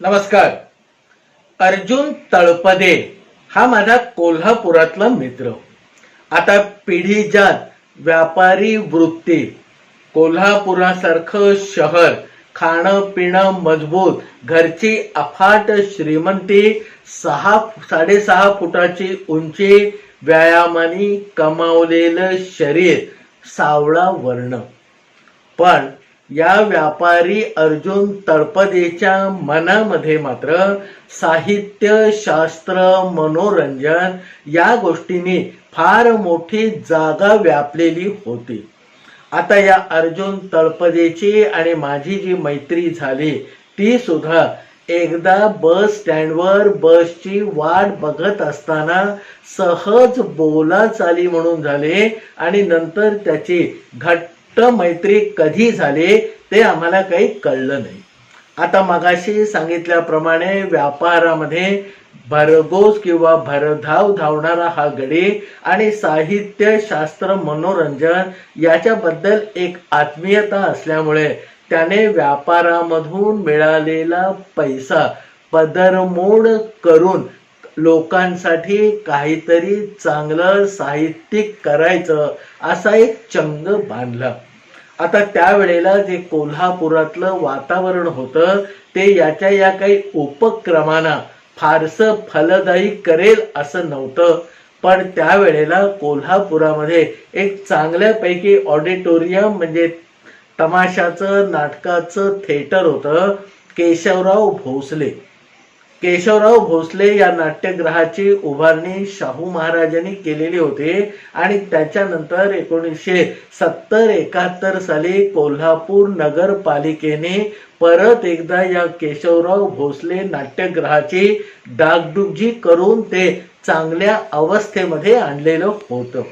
नमस्कार. अर्जुन तळपदे हा माझा कोल्हापुरातला मित्र. आता पिढीजात व्यापारी वृत्ती. कोल्हापुरासारखं शहर खाणं पिणं मजबूत घरची अफाट श्रीमंती सहा साडेसहा फुटाची उंची व्यायामाने कमावलेलं शरीर सावळा वर्ण. पण या व्यापारी अर्जुन तळपदेच्या मनामध्ये मात्र साहित्य शास्त्र मनोरंजन या गोष्टींनी फार मोठी जागा व्यापलेली होती. आता या अर्जुन तळपदेची आणि माझी जी मैत्री झाली ती सुद्धा एकदा बस स्टँडवर बसची वाट बघत असताना सहज बोला चाली म्हणून झाले आणि नंतर त्याची घट्ट मैत्री कधी झाली ते आम्हाला काही कळलं नाही. आता मगाशी सांगितल्याप्रमाणे व्यापारामध्ये भरघोस किंवा भरधाव धावणारा हा गडी आणि साहित्य शास्त्र मनोरंजन याच्याबद्दल एक आत्मीयता असल्यामुळे त्याने व्यापारामधून मिळालेला पैसा पदरमोड करून लोकांसाठी काहीतरी चांगलं साहित्यिक करायचं असा एक चंग बांधला. आता त्यावेळेला जे कोल्हापुरातलं वातावरण होतं ते याच्या या काही उपक्रमांना फारसं फलदायी करेल असं नव्हतं. पण त्यावेळेला कोल्हापुरामध्ये एक चांगल्यापैकी ऑडिटोरियम म्हणजे तमाशाचं नाटकाचं थिएटर होतं केशवराव भोसले. केशवराव भोसले या नाट्यगृहाची उभारणी शाहू महाराजांनी केलेली होती आणि त्याच्यानंतर एकोणीसशे सत्तर एकाहत्तर साली कोल्हापूर नगरपालिकेने परत एकदा या केशवराव भोसले नाट्यगृहाची डागडुगजी करून ते चांगल्या अवस्थेमध्ये आणलेलं होतं.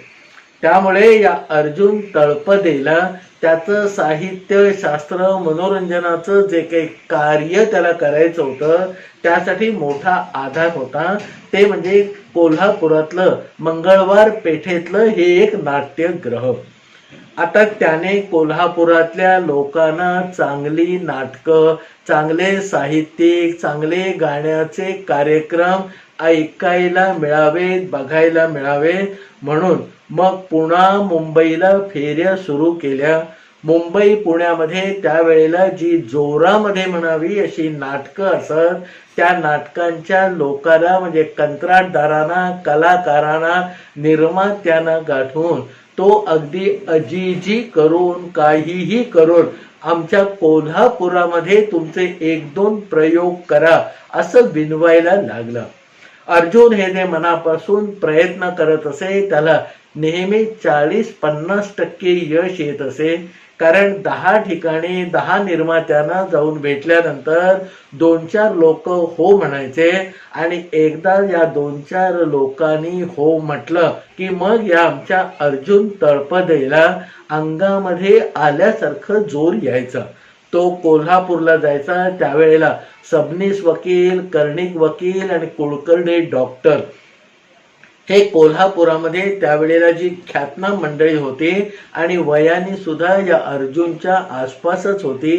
त्यामुळे या अर्जुन तळपदेला त्याचं साहित्य शास्त्र मनोरंजनाचं जे काही कार्य त्याला करायचं होतं त्यासाठी मोठा आधार होता. ते म्हणजे कोल्हापुरातलं मंगळवार पेठेतलं हे एक नाट्यग्रह. आता त्याने कोल्हापुरातल्या लोकांना चांगली नाटकं चांगले साहित्यिक चांगले गाण्याचे कार्यक्रम ऐकायला मिळावेत बघायला मिळावेत म्हणून मग पुन्हा मुंबईला फेऱ्या सुरू केल्या. मुंबई पुण्यामध्ये त्यावेळेला जी जोरामध्ये म्हणावी अशी नाटकं असत त्या नाटकांच्या लोकांना म्हणजे कंत्राटदारांना कलाकारांना निर्मात्यांना गाठून तो अगदी अजीजी करून काहीही करून आमच्या कोल्हापुरामध्ये तुमचे एक दोन प्रयोग करा असं विनवायला लागलं. अर्जुन हे जे मनापासून प्रयत्न करत असे त्याला नेहमी चाळीस पन्नास टक्के यश येत असे. कारण दहा ठिकाणी दहा निर्मात्यांना जाऊन भेटल्यानंतर दोन चार लोक हो म्हणायचे आणि एकदा या दोन चार लोकांनी हो म्हटलं की मग या आमच्या अर्जुन तळपदेला अंगामध्ये आल्यासारखं जोर यायचं. तो कोल्हापूरला जायचा. त्यावेळेला सबनीस वकील कर्णिक वकील आणि कुलकर्णी डॉक्टर. हे कोल्हापुरामध्ये त्यावेळेला जी ख्यातनाम मंडळी होती आणि वयाने सुद्धा या अर्जुनच्या आसपासच होती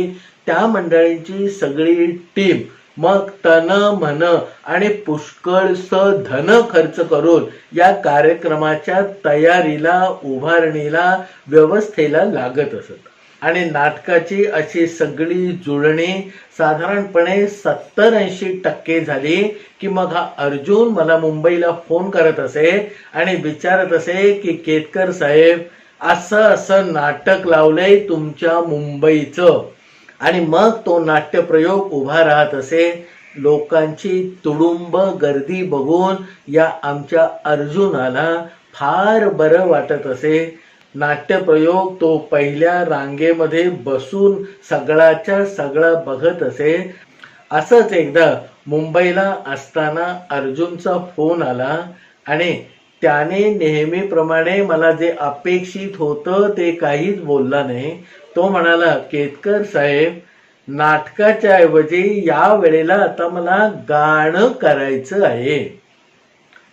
त्या मंडळींची सगळी टीम मग तन मन आणि पुष्कळ स धन खर्च करून या कार्यक्रमाच्या तयारीला उभारणीला व्यवस्थेला लागत असत. आणि नाटकाची अशी सगळी जुळणी साधारणपणे सत्तर ऐंशी टक्के झाली की मग हा अर्जुन मला मुंबईला फोन करत असे आणि विचारत असे की केतकर साहेब असं असं नाटक लावलंय तुमच्या मुंबईचं. आणि मग तो नाट्यप्रयोग उभा राहत असे. लोकांची तुडुंब गर्दी बघून या आमच्या अर्जुनाला फार बरं वाटत असे. नाट्यप्रयोग तो पहिल्या रांगेमध्ये बसून सगळाच्या सगळा बघत असे. असंच एकदा मुंबईला असताना अर्जुनचा फोन आला आणि त्याने नेहमीप्रमाणे मला जे अपेक्षित होतं ते काहीच बोलला नाही. तो म्हणाला केतकर साहेब नाटकाच्या ऐवजी या वेळेला आता मला गाणं करायचं आहे.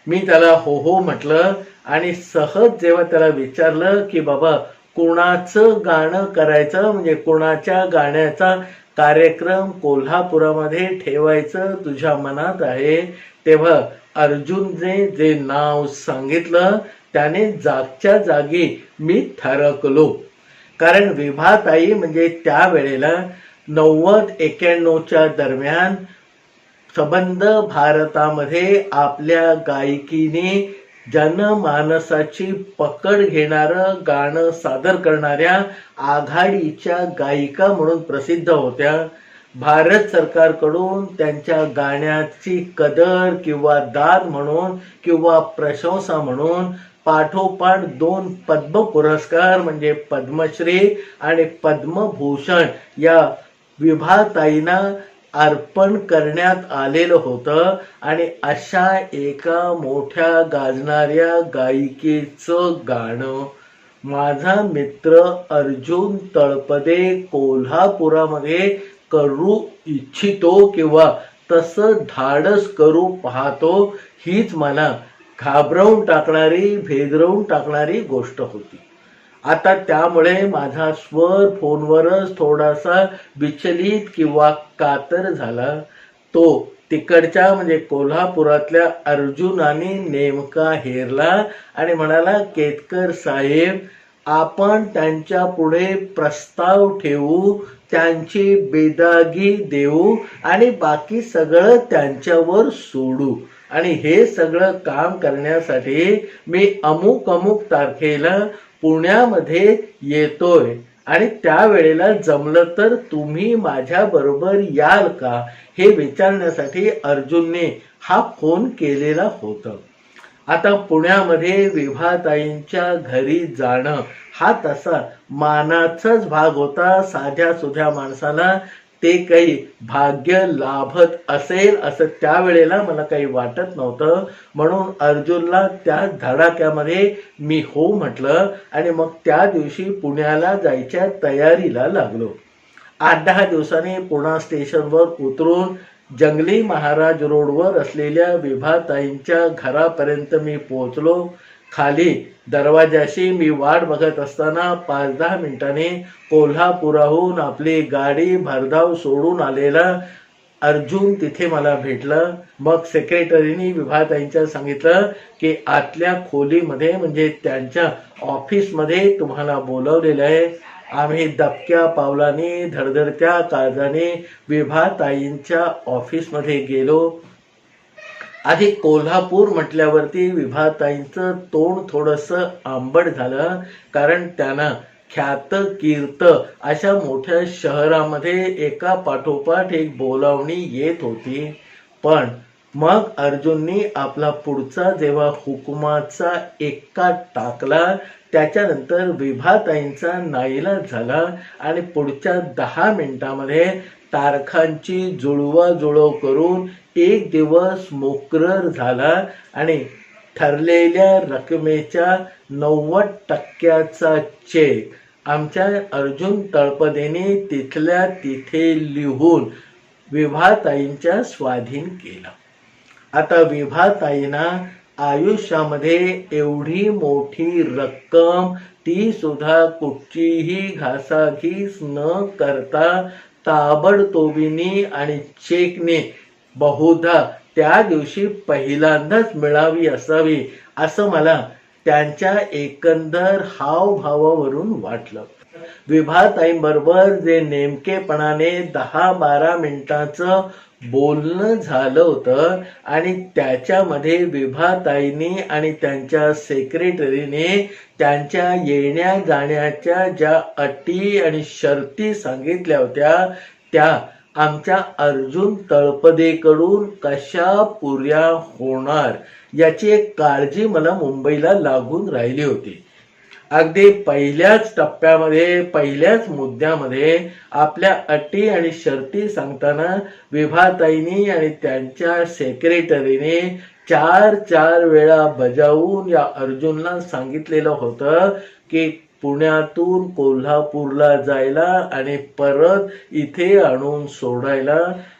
मी त्याला हो हो म्हटलं आणि सहज जेव्हा त्याला विचारलं की बाबा कोणाचं गाणं करायचं? म्हणजे कोणाच्या गाण्याचा कार्यक्रम कोल्हापुरामध्ये ठेवायचं तुझ्या मनात आहे? तेव्हा अर्जुनने जे नाव सांगितलं त्याने जागच्या जागी मी ठरकलो कारण विभाताई म्हणजे त्यावेळेला नव्वद एक्क्याण्णवच्या दरम्यान सबंध भारतामध्ये आपल्या गायकीने जनमानसाची पकड घेणारं गाणं सादर करणाऱ्या आघाडीच्या गायिका म्हणून प्रसिद्ध होत्या. भारत सरकारकडून त्यांच्या गाण्याची कदर किंवा दाद म्हणून किंवा प्रशंसा म्हणून पाठोपाठ दोन पद्म पुरस्कार म्हणजे पद्मश्री आणि पद्मभूषण या विभाताईंना अर्पण करण्यात आलेलं होतं आणि अशा एका मोठ्या गाजणाऱ्या गायिकेचं गाणं. माझा मित्र अर्जुन तळपदे कोल्हापुरामध्ये करू इच्छितो किंवा तसं धाडस करू पाहतो हीच मला घाबरवून टाकणारी भेदरवून टाकणारी गोष्ट होती. आता त्यामुळे माझा स्वर फोनवरच थोडासा विचलित किंवा कातर झाला. तो तिकडच्या म्हणजे कोल्हापुरातल्या अर्जुनाने नेमका हेरला आणि म्हणाला केतकर साहेब आपण त्यांच्या पुढे प्रस्ताव ठेवू त्यांची बेदागी देऊ आणि बाकी सगळं त्यांच्यावर सोडू. आणि हे सगळं काम करण्यासाठी मी अमुक अमुक तारखेला पुण्यामध्ये येतोय. आणि त्यावेळेला जमलं तर तुम्ही माझ्या बरोबर याल का? हे विचारण्यासाठी अर्जुनने हा फोन केलेला होता. आता पुण्यामध्ये विभाताईंच्या घरी जाणं हा तसा मानाचाच भाग होता. साध्या सुध्या माणसाला ते काही भाग्य लाभत असेल असं त्यावेळेला मला काही वाटत नव्हतं. म्हणून अर्जुनला त्या धडाक्यामध्ये मी हो म्हटलं आणि मग त्या दिवशी पुण्याला जायच्या तयारीला लागलो. आठ दहा दिवसांनी पुणा स्टेशनवर उतरून जंगली महाराज रोडवर असलेल्या विभाताईंच्या घरापर्यंत मी पोहोचलो. खाली दरवाजाशी मी वाट बघत असताना पाच दहा मिनिटांनी कोल्हापुराहून आपली गाडी भरधाव सोडून आलेला अर्जुन तिथे मला भेटलं. मग सेक्रेटरीनी विभाताईंच्या सांगितलं की आतल्या खोलीमध्ये म्हणजे त्यांच्या ऑफिसमध्ये तुम्हाला बोलवलेलं आहे. आम्ही दबक्या पावलाने धडधडत्या काळजाने विभाताईंच्या ऑफिसमध्ये गेलो. आधी कोल्हापूर म्हटल्यावरती विभाताईंचं तोंड थोडंसं आंबट झालं कारण त्यांना ख्यात कीर्त अशा मोठ्या शहरामध्ये एका पाठोपाठ एक बोलावणी येत होती. पण मग अर्जुननी आपला पुढचा जेव्हा हुकुमाचा एक्का टाकला त्याच्यानंतर विभाताईंचा नाईलाज झाला आणि पुढच्या दहा मिनिटामध्ये तारखांची जुळवाजुळव करून एक दिवस मोकरर झाला आणि ठरलेल्या रकमेच्या नव्वद टक्क्याचा चेक आमच्या अर्जुन तळपदेने तिथल्या तिथे लिहून विभाताईंच्या स्वाधीन केला. आता विभाताईंना आयुष्यामध्ये एवढी मोठी रक्कम ती सुद्धा कुठचीही घासाघीस न करता ताबडतोबीने आणि चेकने बहुधा त्या दिवशी पहिल्यांदाच मिळावी असावी असं मला त्यांच्या एकंदर हावभावावरून वाटलं. विभाताईंबरोबर जे नेमकेपणाने दहा बारा मिनिटाचं बोलणं झालं होतं आणि त्याच्यामध्ये विभाताईंनी आणि त्यांच्या सेक्रेटरीने त्यांच्या येण्या जाण्याच्या ज्या अटी आणि शर्ती सांगितल्या होत्या त्या आमच्या अर्जुन तळपदेकडून कशा पुऱ्या होणार याची एक काळजी मला मुंबईला लागून राहिली होती. अगदी पहिल्याच टप्प्यामध्ये पहिल्याच मुद्द्यामध्ये आपल्या अटी आणि शर्ती सांगताना विभाताईनी आणि त्यांच्या सेक्रेटरीने चार चार वेळा बजावून या अर्जुनला सांगितलेलं होतं की पुण्यातून कोल्हापूरला जायला आणि परत इथे आणून सोडायला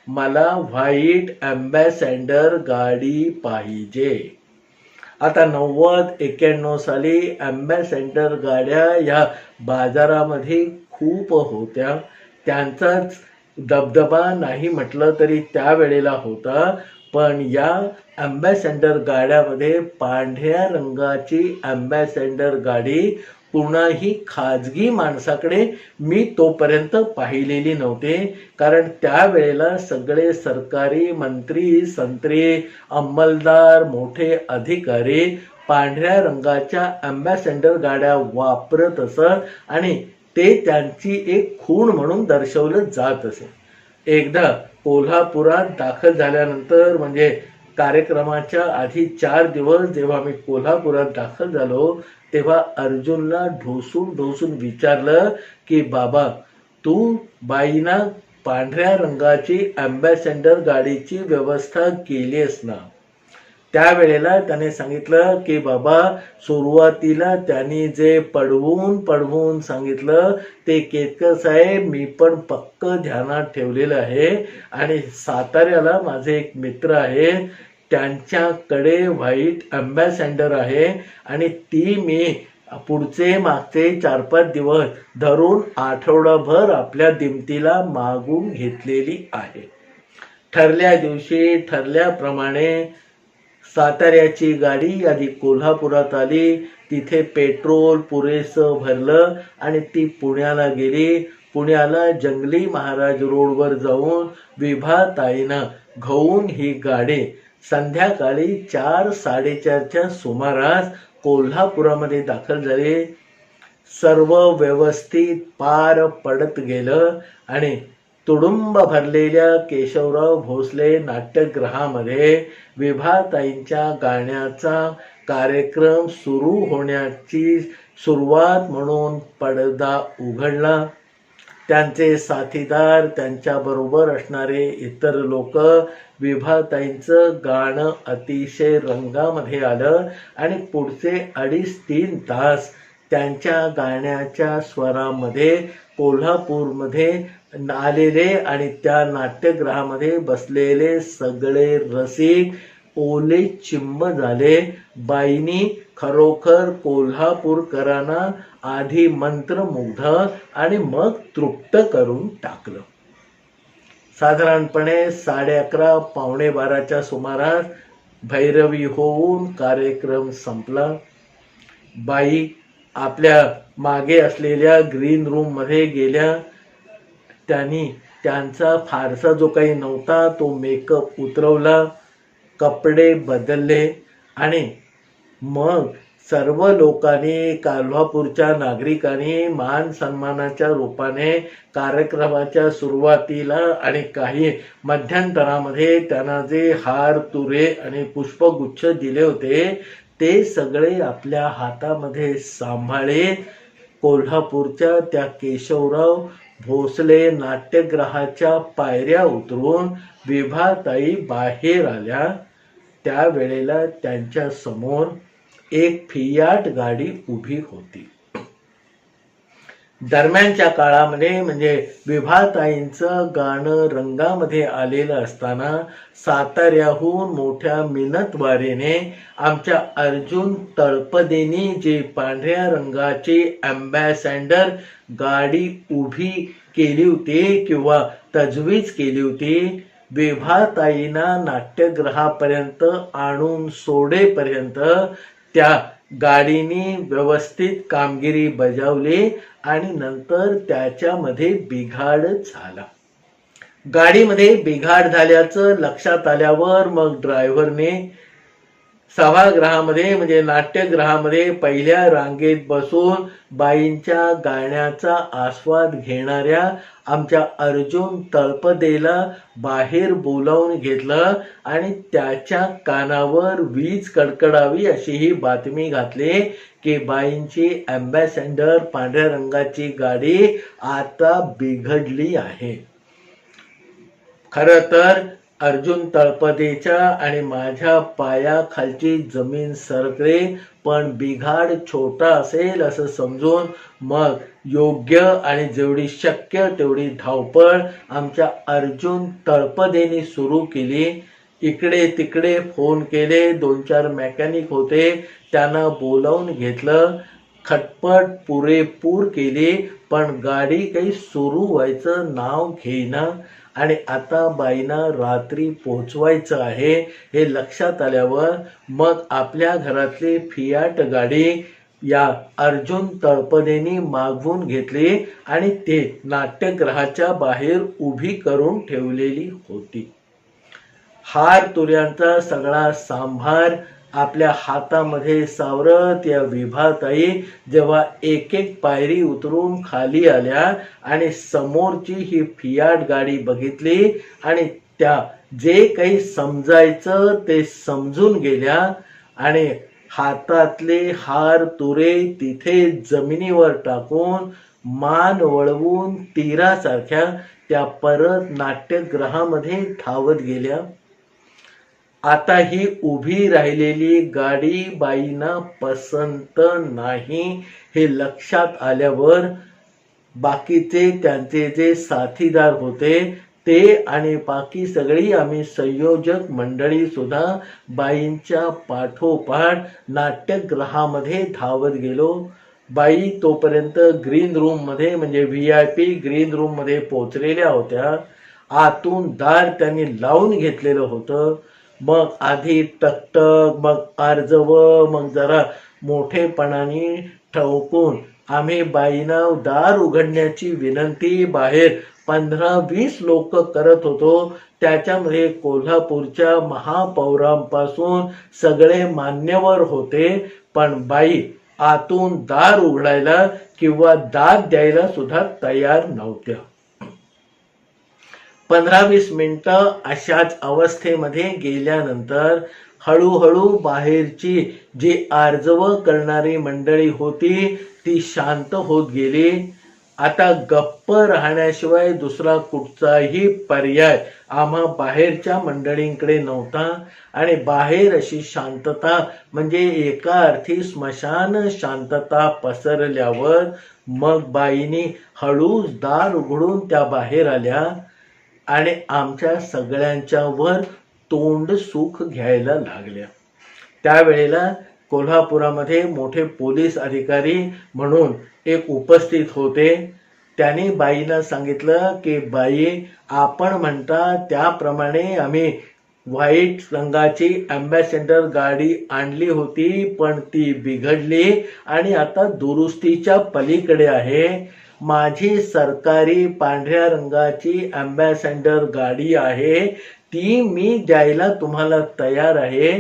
मला व्हाईट अँबॅसेंडर गाडी पाहिजे. आता नव्वद एक्क्याण्णव साली अँबॅसेडर गाड्या ह्या बाजारामध्ये खूप होत्या. त्यांचाच दबदबा नाही म्हटलं तरी त्यावेळेला होता. पण या अँबॅसेंडर गाड्यामध्ये पांढऱ्या रंगाची अँबॅसेंडर गाडी कुणाही खाजगी माणसाकडे मी तोपर्यंत पाहिलेली नव्हते. कारण त्यावेळेला सगळे सरकारी मंत्री संत्री अंमलदार मोठे अधिकारी पांढऱ्या रंगाच्या अम्बॅसेंडर गाड्या वापरत असत आणि ते त्यांची एक खूण म्हणून दर्शवलं जात असे. एकदा कोल्हापुरात दाखल झाल्यानंतर म्हणजे कार्यक्रमाच्या आधी चार दिवस जेव्हा मी कोल्हापुरात दाखल झालो तेव्हा अर्जुनला ढोसून ढोसून विचारलं की बाबा तू बाईना पांढऱ्या रंगाची अँबॅसेंडर गाडीची व्यवस्था केलीस ना? त्यावेळेला त्याने सांगितलं की बाबा सुरुवातीला त्यांनी जे पडवून पडवून सांगितलं ते केतकर साहेब मी पण पक्क ध्यानात ठेवलेलं आहे आणि साताऱ्याला माझे एक मित्र आहे त्यांच्याकडे व्हाईट अँबॅसेंडर आहे आणि ती मी पुढचे मागचे चार पाच दिवस धरून आठवडाभर आपल्या दिमतीला मागून घेतलेली आहे. ठरल्या दिवशी ठरल्याप्रमाणे साताऱ्याची गाडी आधी कोल्हापुरात आली. तिथे पेट्रोल पुरेसं भरलं आणि ती पुण्याला गेली. पुण्याला जंगली महाराज रोडवर जाऊन विभाताईनं घेऊन ही गाडी संध्याकाळी चार साडेचारच्या सुमारास कोल्हापुरामध्ये दाखल झाले. सर्व व्यवस्थित पार पडत गेलं आणि तुडुंब भरलेल्या केशवराव भोसले नाट्यगृहामध्ये विभाताईंच्या गाण्याचा कार्यक्रम सुरू होण्याची सुरुवात म्हणून पडदा उघडला. त्यांचे साथीदार त्यांच्याबरोबर असणारे इतर लोक विभाताईंचं गाणं अतिशय रंगामध्ये आलं आणि पुढचे अडीच तीन तास त्यांच्या गाण्याच्या स्वरामध्ये कोल्हापूरमध्ये आलेले आणि त्या नाट्यगृहामध्ये बसलेले सगळे रसिक ओले चिंब झाले. बाईनी खरोखर कोल्हापूरकरांना आधी मंत्रमुग्ध आणि मग तृप्त करून टाकलं. साधारणपणे साडे अकरा पावणे बाराच्या सुमारास भैरवी होऊन कार्यक्रम संपला. बाई आपल्या मागे असलेल्या ग्रीन रूममध्ये गेल्या. त्यांनी त्यांचा फारसा जो काही नव्हता तो मेकअप उतरवला. कपडे बदलले आणि मग सर्व लोकांनी कोल्हापूरच्या नागरिकांनी मान सन्मानाच्या रूपाने कार्यक्रमाच्या सुरुवातीला आणि काही मध्यंतरामध्ये त्यांना जे हार तुरे आणि पुष्पगुच्छ दिले होते ते सगळे आपल्या हातामध्ये सांभाळे कोल्हापूरच्या त्या केशवराव भोसले नाट्यग्रहाच्या पायऱ्या उतरून विभाताई बाहेर आल्या. त्यावेळेला त्यांच्यासमोर एक फियाट गाडी उभी होती. दरम्यानच्या काळामध्ये म्हणजे विभाताईंचं गाणं रंगामध्ये आलेलं असताना साताऱ्याहून मोठ्या मिनतवारीने आमच्या अर्जुन तळपदेनी जे पांढऱ्या रंगाची अँबॅसेंडर गाडी उभी केली होती किंवा तजवीज केली होती विभाताईना नाट्यगृहापर्यंत आणून सोडेपर्यंत त्या गाडीने व्यवस्थित कामगिरी बजावली आणि नंतर त्याच्यामध्ये बिघाड झाला. गाडीमध्ये बिघाड झाल्याचं लक्षात आल्यावर मग ड्रायव्हरने सभागृहामध्ये म्हणजे नाट्यगृहामध्ये पहिल्या रांगेत बसून बाईंच्या गाण्याचा आस्वाद घेणाऱ्या आमच्या अर्जुन तळपदेला बाहेर बोलावून घेतलं आणि त्याच्या कानावर वीज कडकडावी अशी ही बातमी घातली की बाईंची अँबॅसेंडर पांढऱ्या रंगाची गाडी आता बिघडली आहे. खर तर अर्जुन तळपदेच्या आणि माझ्या पायाखालची जमीन सरकले पण बिघाड छोटा असेल असं समजून मग योग्य आणि जेवढी शक्य तेवढी धावपळ आमच्या अर्जुन तळपदेने सुरू केली. इकडे तिकडे फोन केले दोन चार मेकॅनिक होते त्यांना बोलावून घेतलं. खटपट पुरेपूर केली पण गाडी काही सुरू व्हायचं नाव घेईना. आणि आता बाईना रात्री पोचवायचं आहे हे लक्षात आल्यावर मग आपल्या घरातली फियाट गाडी या अर्जुन तळपदेनी मागवून घेतली आणि ते नाट्यगृहाच्या बाहेर उभी करून ठेवलेली होती. हार तुऱ्यांचा सगळा सांभार आपल्या हातामध्ये सावरत या विभाताई जेव्हा एक एक पायरी उतरून खाली आल्या आणि समोरची ही फियाट गाडी बघितली आणि त्या जे काही समजायचं ते समजून गेल्या आणि हातातले हार तुरे तिथे जमिनीवर टाकून मान वळवून तीरासारख्या त्या परत नाट्यगृहामध्ये धावत गेल्या. आता ही उभी राहिलेली गाडी बाईंना पसंत नाही. हे लक्षात आल्यावर बाकीचे त्यांचे जे साथीदार होते ते आणि बाकी सगळी आम्ही संयोजक मंडळी सुद्धा बाईंच्या पाठोपाठ नाट्यगृहामध्ये धावत गेलो. बाई तोपर्यंत ग्रीन रूममध्ये म्हणजे व्ही आय पी ग्रीन रूममध्ये पोचलेल्या होत्या. आतून दार त्यांनी लावून घेतलेलं होतं. मग आधी टकटक मग अर्जव मग जरा मोठेपणाने ठवकून आम्ही बाईंना दार उघडण्याची विनंती बाहेर पंधरा वीस लोक करत होतो. त्याच्यामध्ये कोल्हापूरच्या महापौरांपासून सगळे मान्यवर होते. पण बाई आतून दार उघडायला किंवा दाद द्यायला सुद्धा तयार नव्हत्या. पंधरा वीस मिनटं अशाच अवस्थेमध्ये गेल्यानंतर हळूहळू बाहेरची जी आर्जव करणारी मंडळी होती ती शांत होत गेली. आता गप्प राहण्याशिवाय दुसरा कुठचाही पर्याय आम्हा बाहेरच्या मंडळींकडे नव्हता आणि बाहेर अशी शांतता म्हणजे एका अर्थी स्मशान शांतता पसरल्यावर मग बाईनी हळूच दार उघडून त्या बाहेर आल्या. आणि आमच्या सगळ्यांच्या वर तोंड सुख घ्यायला लागल्या. त्यावेळेला कोल्हापुरामध्ये मोठे पोलीस अधिकारी म्हणून एक उपस्थित होते. त्यांनी बाईला सांगितलं की बाई आपण म्हणता त्याप्रमाणे आम्ही व्हाईट रंगाची अँबॅसेडर गाडी आणली होती पण ती बिघडली आणि आता दुरुस्तीच्या पलीकडे आहे. माझी सरकारी पांढऱ्या रंगाची अम्बॅसेंडर गाडी आहे. ती मी द्यायला तुम्हाला तयार आहे.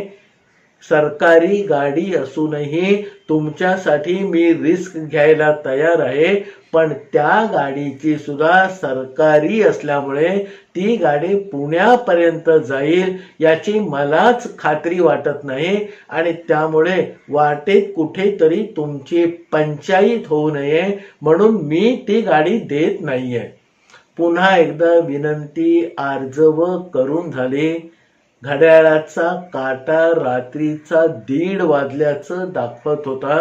सरकारी गाडी असूनही तुमच्यासाठी मी रिस्क घ्यायला तयार आहे. पण त्या गाडीची सुद्धा सरकारी असल्यामुळे ती गाडी पुण्यापर्यंत जाईल याची मलाच खात्री वाटत नाही. आणि त्यामुळे वाटेत कुठेतरी तुमची पंचायत होऊ नये म्हणून मी ती गाडी देत नाहीये. पुन्हा एकदा विनंती आर्जव करून झाली. घड्याळाचा काटा रात्रीचा दीड वाजल्याचं दाखवत होता.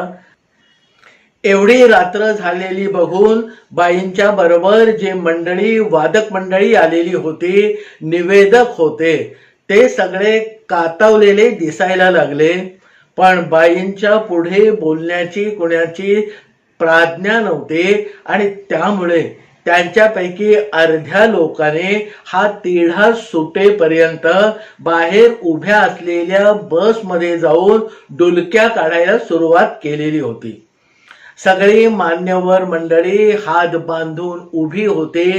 एवढी रात्र झालेली बघून बाईंच्या बरोबर जे मंडळी वादक मंडळी आलेली होती निवेदक होते ते सगळे कातावलेले दिसायला लागले. पण बाईंच्या पुढे बोलण्याची कुणाची प्राज्ञा नव्हती आणि त्यामुळे त्यांच्यापैकी अर्ध्या लोकांनी हा तिढा सुटेपर्यंत बाहेर उभ्या असलेल्या बसमध्ये जाऊन डुलक्या काढायला सुरुवात केलेली होती. सगळी मान्यवर मंडळी हात बांधून उभी होते.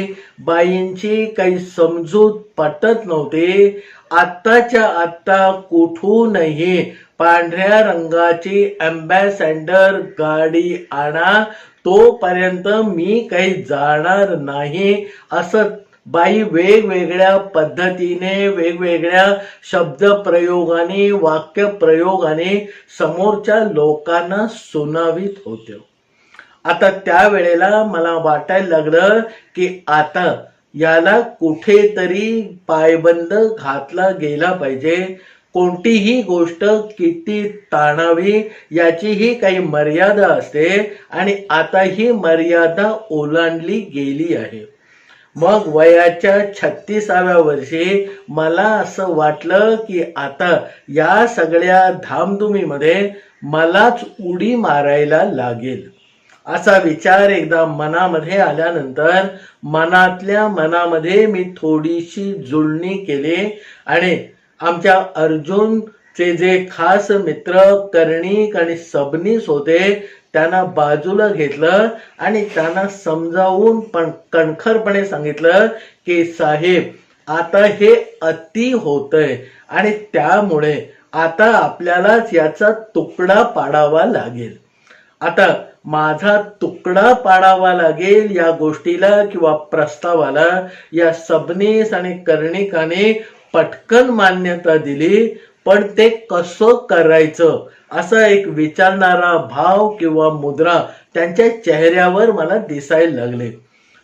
बाईंची काही समजूत पटत नव्हते. आत्ताच्या आत्ता कुठूनही पांढऱ्या रंगाची अँबॅसेडर गाडी आणा. तोपर्यंत मी काही जाणार नाही. असं बाई वेगवेगळ्या पद्धतीने वेगवेगळ्या शब्द प्रयोगाने वाक्य प्रयोगाने समोरच्या लोकांना सुनावित होत्या आता त्यावेळेला मला वाटायला लागलं की आता याला कुठेतरी पायबंद घातला गेला पाहिजे. कोणतीही गोष्ट किती ताणावी याचीही काही मर्यादा असते आणि आता ही मर्यादा ओलांडली गेली आहे. मग वयाच्या छत्तीसाव्या वर्षी मला असं वाटलं की आता या सगळ्या धामधुमीमध्ये मलाच उडी मारायला लागेल. असा विचार एकदा मनामध्ये आल्यानंतर मनातल्या मनामध्ये मी थोडीशी जुळणी केली आणि आमच्या अर्जुनचे जे खास मित्र कर्णिक आणि सबनीस होते त्यांना बाजूला घेतलं आणि त्यांना समजावून पण कणखरपणे सांगितलं की साहेब आता हे अति होतंय आणि त्यामुळे आता आपल्यालाच याचा तुकडा पाडावा लागेल. आता माझा तुकडा पाडावा लागेल या गोष्टीला किंवा प्रस्तावाला. या सबनीस आणि कर्णिकाने पटकन मान्यता दिली पण ते कसं करायचं? असा एक विचारणारा भाव किंवा मुद्रा त्यांच्या चेहऱ्यावर मला दिसायला लागले.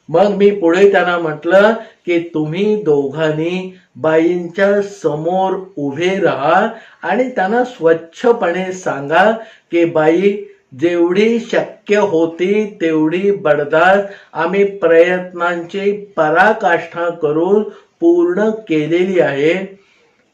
मग मी पुढे त्यांना म्हटलं की तुम्ही दोघांनी बाईंच्या समोर उभे राहा आणि त्यांना स्वच्छपणे सांगा की बाई जेवढी शक्य होती तेवढी बडदात आम्ही प्रयत्नांची पराकाष्ठा करून पूर्ण केलेली आहे.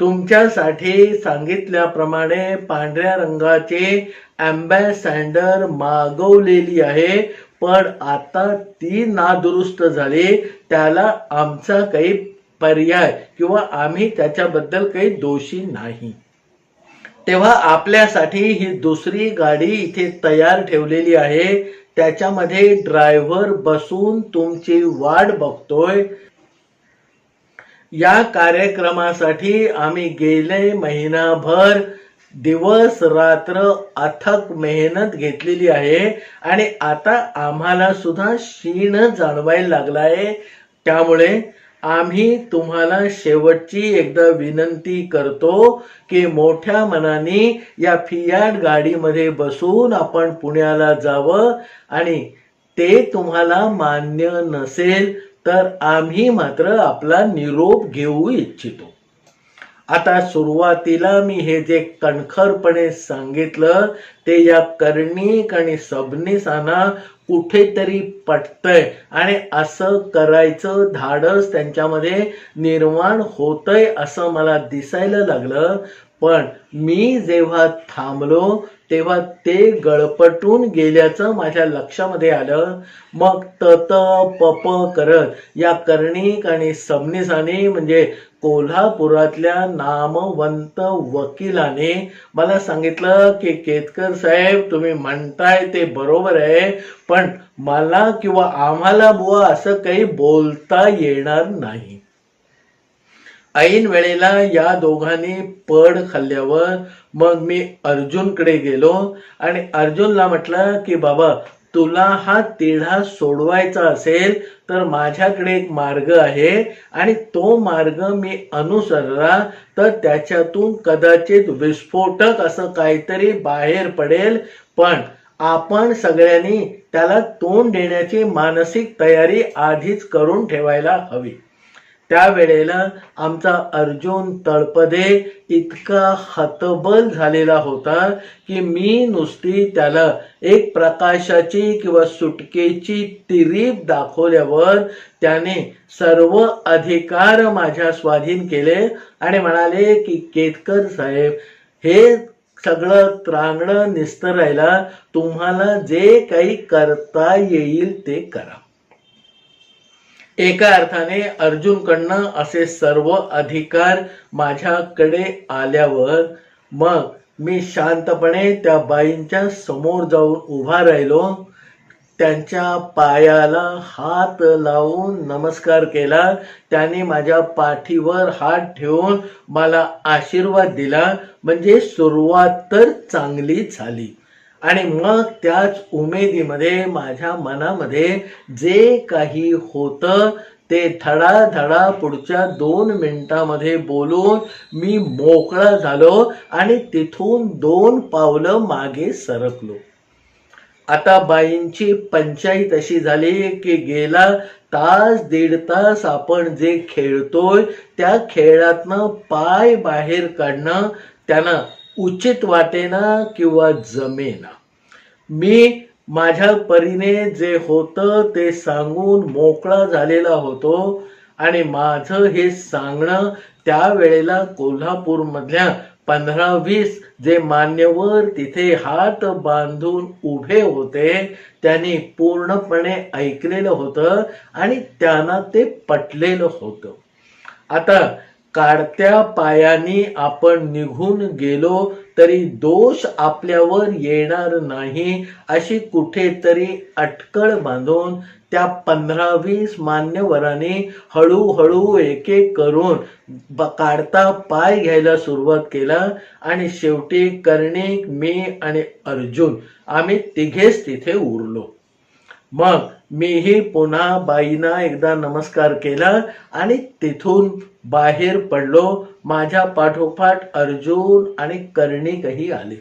तुमच्यासाठी सांगितल्याप्रमाणे पांढऱ्या रंगाचे अँबॅसँडर मागवलेली आहे पण आता ती नादुरुस्त झाली. त्याला आमचा काही पर्याय किंवा आम्ही त्याच्याबद्दल काही दोषी नाही. तेव्हा आपल्यासाठी ही दुसरी गाडी इथे तयार ठेवलेली आहे. त्याच्यामध्ये ड्रायव्हर बसून तुमची वाट बघतोय. या कार्यक्रमासाठी आम्ही गेले महिनाभर. दिवस रात्र अथक मेहनत घेतलेली आहे. आणि आता आम्हाला सुद्धा क्षीण जाणवायला लागलाय. त्यामुळे आम्ही तुम्हाला शेवटची एकदा विनंती करतो की मोठ्या मनाने या फियाट गाडीमध्ये बसून आपण पुण्याला जावं आणि ते तुम्हाला मान्य नसेल तर आम्ही मात्र आपला निरोप घेऊ इच्छितो. आता सुरुवातीला मी हे जे कणखरपणे सांगितलं ते या कर्णिक आणि सबनीसांना कुठेतरी पटतंय. आणि असं करायचं धाडस त्यांच्यामध्ये निर्माण होतंय असं मला दिसायला लागलं. पण मी जेव्हा थांबलो तेव्हा ते गळपटून गेल्याचं माझ्या लक्षामध्ये आलं. मग तत पप करत या कर्णिक आणि सबनीसाने म्हणजे कोल्हापुरातल्या नामवंत वकिलाने मला सांगितलं की केतकर साहेब तुम्ही म्हणताय ते बरोबर आहे पण मला किंवा आम्हाला बुवा असं काही बोलता येणार नाही. ऐन वेळेला या दोघांनी पड खाल्ल्यावर मग मी अर्जुनकडे गेलो आणि अर्जुनला म्हटलं की बाबा तुला हा तिढा सोडवायचा असेल तर माझ्याकडे एक मार्ग आहे आणि तो मार्ग मी अनुसरला तर त्याच्यातून कदाचित विस्फोटक असं काहीतरी बाहेर पडेल. पण आपण सगळ्यांनी त्याला तोंड देण्याची मानसिक तयारी आधीच करून ठेवायला हवी. त्यावेळेला आमचा अर्जुन तळपदे इतका हतबल झालेला होता की मी नुसती त्याला एक प्रकाशाची किंवा सुटकेची तिरीप दाखवल्यावर त्याने सर्व अधिकार माझ्या स्वाधीन केले आणि म्हणाले की केतकर साहेब हे सगळं त्रांगणं निस्तरायला तुम्हाला जे काही करता येईल ते करा. एका अर्थाने अर्जुनकडनं असे सर्व अधिकार माझ्याकडे आल्यावर मग मी शांतपणे त्या बाईंच्या समोर जाऊन उभा राहिलो. त्यांच्या पायाला हात लावून नमस्कार केला. त्याने माझ्या पाठीवर हात ठेवून मला आशीर्वाद दिला. म्हणजे सुरुवात तर चांगली झाली. आणि मग त्याच उमेदीमध्ये माझ्या मनामध्ये जे काही होतं ते धडाधडा पुढच्या दोन मिनिटामध्ये बोलून मी मोकळा झालो आणि तिथून दोन पावलं मागे सरकलो. आता बाईंची पंचायत अशी झाली की गेला तास दीड तास आपण जे खेळतोय त्या खेळातनं पाय बाहेर काढणं त्यांना उचित वाटेना किंवा जमेना. मी माझ्या परीने जे होतं ते सांगून मोकळा झालेला होतो आणि माझं हे सांगणं त्यावेळेला कोल्हापूरमधल्या पंधरा वीस जे मान्यवर तिथे हात बांधून उभे होते त्यांनी पूर्णपणे ऐकलेलं होतं आणि त्यांना ते पटलेलं होतं. आता काढत्या पायाने आपण निघून गेलो तरी दोष आपल्यावर येणार नाही अशी कुठेतरी अटकळ बांधून त्या पंधरा वीस मान्यवरांनी हळूहळू एक एक करून काढता पाय घ्यायला सुरुवात केला आणि शेवटी कर्णिक मी आणि अर्जुन आम्ही तिघेच तिथे उरलो. मग मीही पुन्हा बाईंना एकदा नमस्कार केला आणि तिथून बाहेर पडलो माझ्या पाठोपाठ अर्जुन आणि कर्णिकही आले.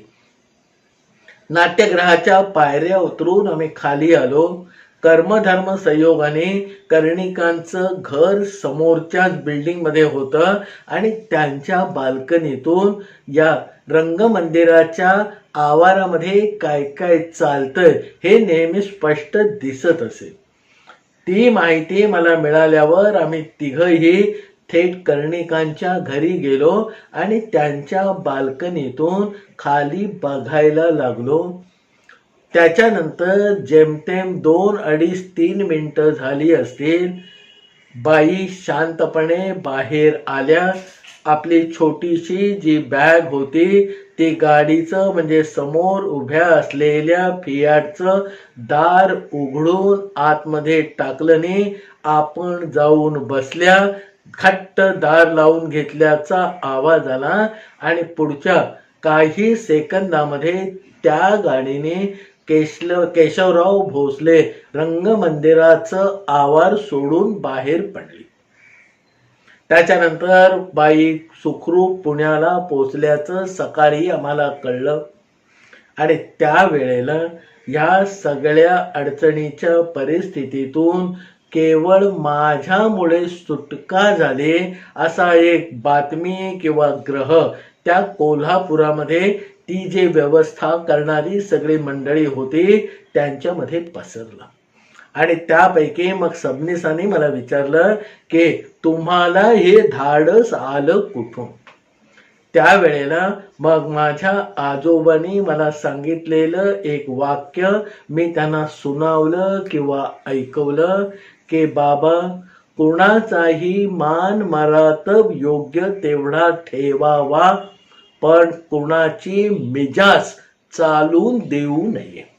नाट्यग्रहाच्या पायऱ्या उतरून आम्ही खाली आलो. कर्मधर्म संयोगाने कर्णिकांचं घर समोरच्याच बिल्डिंगमध्ये होतं आणि त्यांच्या बाल्कनीतून या रंगमंदिराच्या आवारामध्ये काय काय चालतंय हे नेहमी स्पष्ट दिसत असे. ती माहिती मला मिळाल्यावर आम्ही तिघही थेट कर्णिकांच्या घरी गेलो आणि त्यांच्या बाल्कनीतून खाली बघायला लागलो. त्याच्यानंतर जेमतेम दोन अडीच तीन मिनटं झाली असतील. बाई शांतपणे बाहेर आल्या. आपली छोटीशी जी बॅग होती ती गाडीचं म्हणजे समोर उभ्या असलेल्या फियाटचं दार उघडून आतमध्ये टाकलं नाही आपण जाऊन बसल्या. घट्ट दार लावून घेतल्याचा आवाज आला आणि पुढच्या काही सेकंदामध्ये त्या गाडीने केशल केशवराव भोसले रंगमंदिराचं आवार सोडून बाहेर पडली. त्याच्यानंतर बाई सुखरूप पुण्याला पोचल्याचं सकाळी आम्हाला कळलं. आणि त्यावेळेला या सगळ्या अडचणीच्या परिस्थितीतून केवळ माझ्यामुळे सुटका झाली असा एक बातमी किंवा ग्रह त्या कोल्हापुरामध्ये ती जे व्यवस्था करणारी सगळी मंडळी होती त्यांच्यामध्ये पसरला. आणि त्यापैकी मग सबनीसांनी मला विचारलं की तुम्हाला हे धाडस आलं कुठून? त्यावेळेला मग माझ्या आजोबांनी मला सांगितलेलं एक वाक्य मी त्यांना सुनावलं किंवा ऐकवलं के बाबा कुणाचाही मान मरातब योग्य तेवढा ठेवावा पण कुणाची मिजाज चालून देऊ नये.